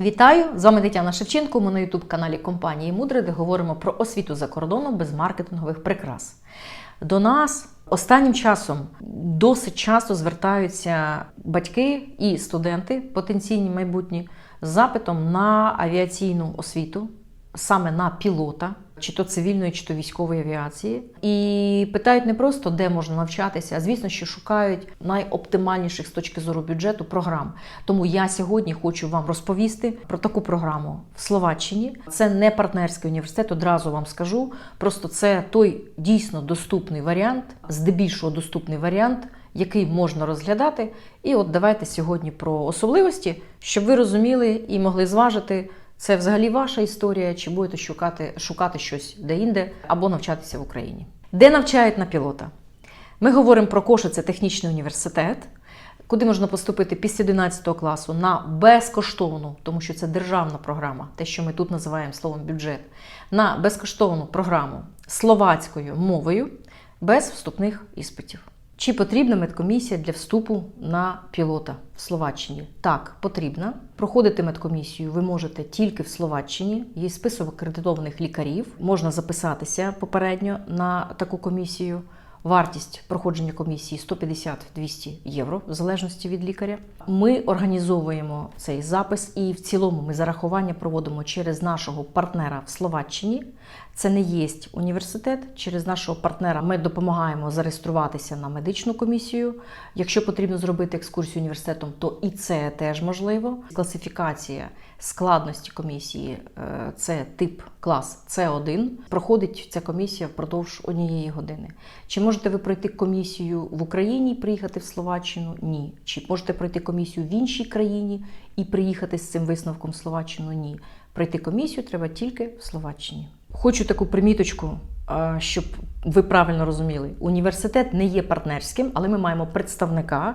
Вітаю! З вами Тетяна Шевченко. Ми на ютуб-каналі компанії Мудре, де говоримо про освіту за кордоном без маркетингових прикрас. До нас останнім часом досить часто звертаються батьки і студенти, потенційні майбутні, з запитом на авіаційну освіту, саме на пілота, чи то цивільної, чи то військової авіації. І питають не просто, де можна навчатися, а звісно, що шукають найоптимальніших з точки зору бюджету програм. Тому я сьогодні хочу вам розповісти про таку програму в Словаччині. Це не партнерський університет, одразу вам скажу. Просто це той дійсно доступний варіант, здебільшого доступний варіант. Який можна розглядати, і от давайте сьогодні про особливості, щоб ви розуміли і могли зважити, це взагалі ваша історія, чи будете шукати, шукати щось де-інде або навчатися в Україні. Де навчають на пілота? Ми говоримо про Кошице технічний університет, куди можна поступити після 11 класу на безкоштовну, тому що це державна програма, те, що ми тут називаємо словом бюджет, на безкоштовну програму словацькою мовою без вступних іспитів. Чи потрібна медкомісія для вступу на пілота в Словаччині? Так, потрібна. Проходити медкомісію ви можете тільки в Словаччині. Є список акредитованих лікарів. Можна записатися попередньо на таку комісію. Вартість проходження комісії 150-200 євро, в залежності від лікаря. Ми організовуємо цей запис, і в цілому ми зарахування проводимо через нашого партнера в Словаччині. Це не є університет. Через нашого партнера ми допомагаємо зареєструватися на медичну комісію. Якщо потрібно зробити екскурсію університетом, то і це теж можливо. Класифікація складності комісії е, це тип клас С1. Проходить ця комісія впродовж однієї години. Чи можете ви пройти комісію в Україні і приїхати в Словаччину? Ні. Чи можете пройти комісію в іншій країні і приїхати з цим висновком в Словаччину? Ні. Пройти комісію треба тільки в Словаччині. Хочу таку приміточку, е, щоб ви правильно розуміли. Університет не є партнерським, але ми маємо представника,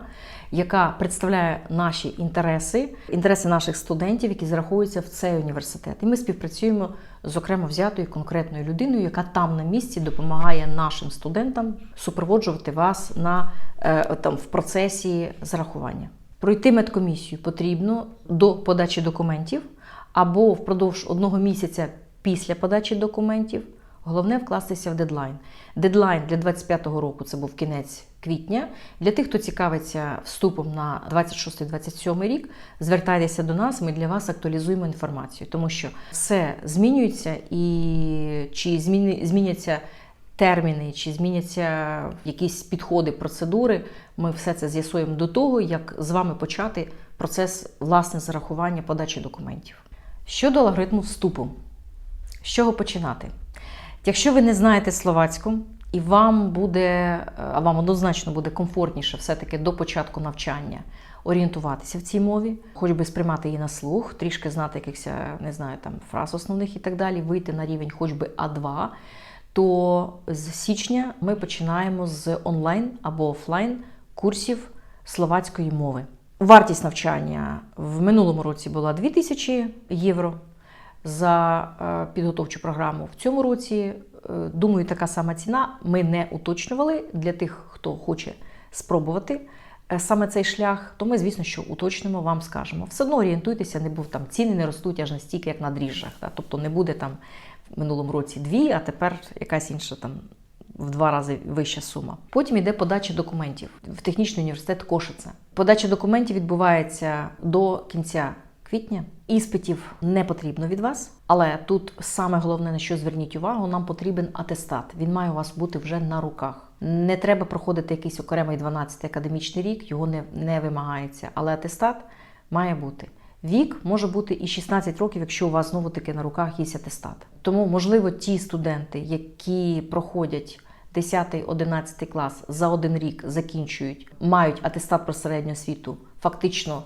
яка представляє наші інтереси, інтереси наших студентів, які зараховуються в цей університет. І ми співпрацюємо з окремо взятою конкретною людиною, яка там на місці допомагає нашим студентам супроводжувати вас на е, там в процесі зарахування. Пройти медкомісію потрібно до подачі документів або впродовж одного місяця після подачі документів. Головне вкластися в дедлайн. Дедлайн для 25-го року це був кінець квітня. Для тих, хто цікавиться вступом на 26-27 рік, звертайтеся до нас, ми для вас актуалізуємо інформацію, тому що все змінюється і чи зміняться терміни, чи зміняться якісь підходи, процедури. Ми все це з'ясуємо до того, як з вами почати процес власне зарахування подачі документів. Щодо алгоритму вступу, з чого починати? Якщо ви не знаєте словацьку, і вам буде, а вам однозначно буде комфортніше все-таки до початку навчання орієнтуватися в цій мові, хоч би сприймати її на слух, трішки знати якихось, не знаю, там фраз основних і так далі, вийти на рівень хоч би А2, то з січня ми починаємо з онлайн або офлайн курсів словацької мови. Вартість навчання в минулому році була 2000 євро за е, підготовчу програму. В цьому році, е, думаю, така сама ціна. Ми не уточнювали для тих, хто хоче спробувати е, саме цей шлях, то ми, звісно, що уточнимо, вам скажемо. Все одно орієнтуйтеся, не був там ціни не ростуть аж настільки, як на дріжджах. Тобто не буде там минулому році дві, а тепер якась інша там. В два рази вища сума. Потім йде подача документів в технічний університет Кошице. Подача документів відбувається до кінця квітня. Іспитів не потрібно від вас, але тут саме головне на що зверніть увагу, нам потрібен атестат. Він має у вас бути вже на руках. Не треба проходити якийсь окремий 12 академічний рік, його не, не вимагається. Але атестат має бути. Вік може бути і 16 років, якщо у вас знову таки на руках є атестат. Тому, можливо, ті студенти, які проходять 10-11 клас за один рік закінчують, мають атестат про середню освіту, фактично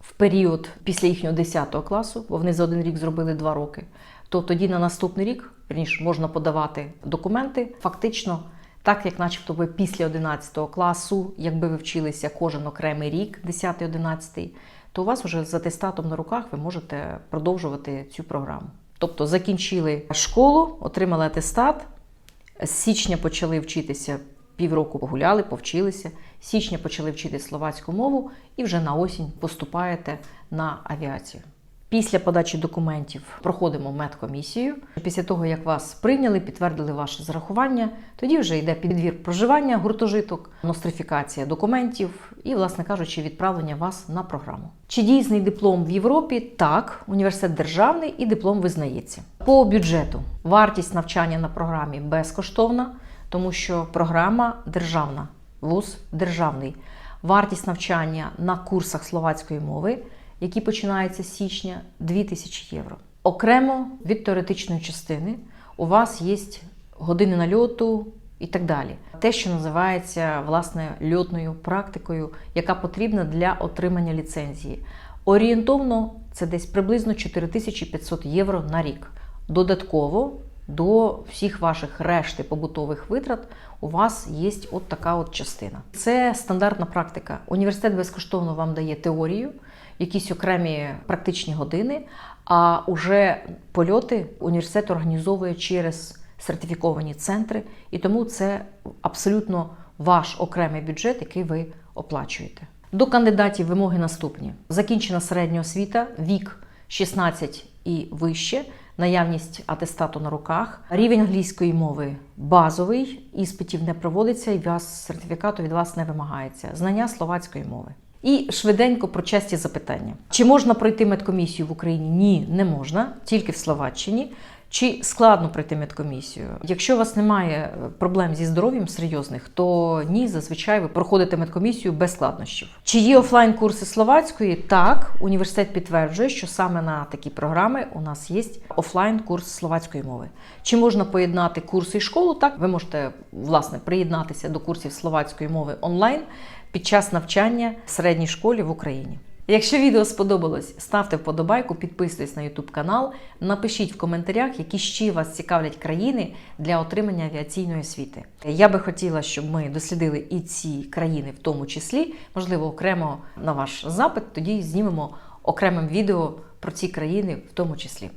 в період після їхнього 10 класу, бо вони за один рік зробили 2 роки, то тоді на наступний рік верніше, можна подавати документи фактично. Так, як начебто ви після 11 класу, якби ви вчилися кожен окремий рік, 10-11, то у вас вже з атестатом на руках ви можете продовжувати цю програму. Тобто закінчили школу, отримали атестат, з січня почали вчитися, півроку погуляли, повчилися, з січня почали вчити словацьку мову і вже на осінь поступаєте на авіацію. Після подачі документів проходимо медкомісію. Після того, як вас прийняли, підтвердили ваше зарахування, тоді вже йде підвір проживання, гуртожиток, нострифікація документів і, власне кажучи, відправлення вас на програму. Чи дійсний диплом в Європі? Так, університет державний і диплом визнається. По бюджету вартість навчання на програмі безкоштовна, тому що програма державна, вуз державний. Вартість навчання на курсах словацької мови які починаються з січня 2000 євро. Окремо від теоретичної частини у вас є години нальоту і так далі. Те, що називається власне льотною практикою, яка потрібна для отримання ліцензії. Орієнтовно це десь приблизно 4500 євро на рік. Додатково до всіх ваших решти побутових витрат у вас є от така от частина. Це стандартна практика. Університет безкоштовно вам дає теорію якісь окремі практичні години, а уже польоти університет організовує через сертифіковані центри, і тому це абсолютно ваш окремий бюджет, який ви оплачуєте. До кандидатів вимоги наступні: закінчена середня освіта, вік 16 і вище, наявність атестату на руках, рівень англійської мови базовий, іспитів не проводиться, і сертифікату від вас не вимагається. Знання словацької мови. І швиденько про часті запитання: чи можна пройти медкомісію в Україні? Ні, не можна, тільки в Словаччині. Чи складно пройти медкомісію? Якщо у вас немає проблем зі здоров'ям серйозних, то ні, зазвичай ви проходите медкомісію без складнощів. Чи є офлайн курси словацької? Так, університет підтверджує, що саме на такі програми у нас є офлайн курс словацької мови. Чи можна поєднати курси і школу? Так, ви можете власне приєднатися до курсів словацької мови онлайн під час навчання в середній школі в Україні. Якщо відео сподобалось, ставте вподобайку, підписуйтесь на YouTube канал, напишіть в коментарях, які ще вас цікавлять країни для отримання авіаційної освіти. Я би хотіла, щоб ми дослідили і ці країни, в тому числі, можливо, окремо на ваш запит, тоді знімемо окремим відео про ці країни в тому числі.